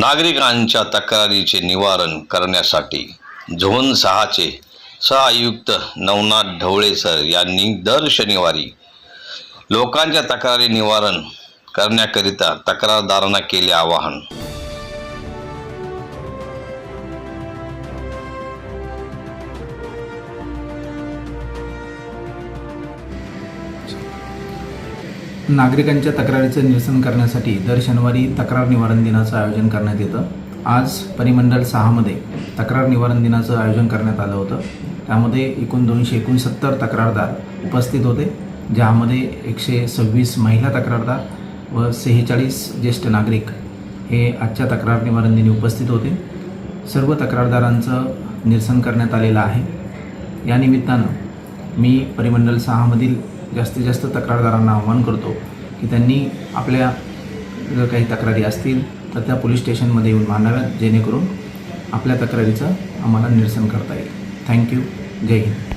नागरिकांच्या तक्रारीचे निवारण करण्यासाठी झोन सहाचे सहआयुक्त नवनाथ ढवळे सर यांनी दर शनिवारी लोकांच्या तक्रारी निवारण करण्याकरिता तक्रारदारांना केले आवाहन. नागरिकांच्या तक्रारीचं निरसन करण्यासाठी दर शनिवारी तक्रार निवारण दिनाचं आयोजन करण्यात येतं. आज परिमंडल सहामध्ये तक्रार निवारण दिनाचं आयोजन करण्यात आलं होतं. त्यामध्ये एकूण दोनशे एकोणसत्तर तक्रारदार उपस्थित होते ज्यामध्ये एकशे सव्वीस महिला तक्रारदार व सेहेचाळीस ज्येष्ठ नागरिक हे आजच्या तक्रार निवारण दिनी उपस्थित होते. सर्व तक्रारदारांचं निरसन करण्यात आलेलं आहे. या निमित्तानं मी परिमंडल सहामधील जास्तीत जास्त तक्रारदारांना आवाहन करतो की त्यांनी आपल्या जर काही तक्रारी असतील तर त्या पोलीस स्टेशनमध्ये येऊन मांडाव्यात जेणेकरून आपल्या तक्रारीचं आम्हाला निरसन करता येईल. थँक्यू जय हिंद.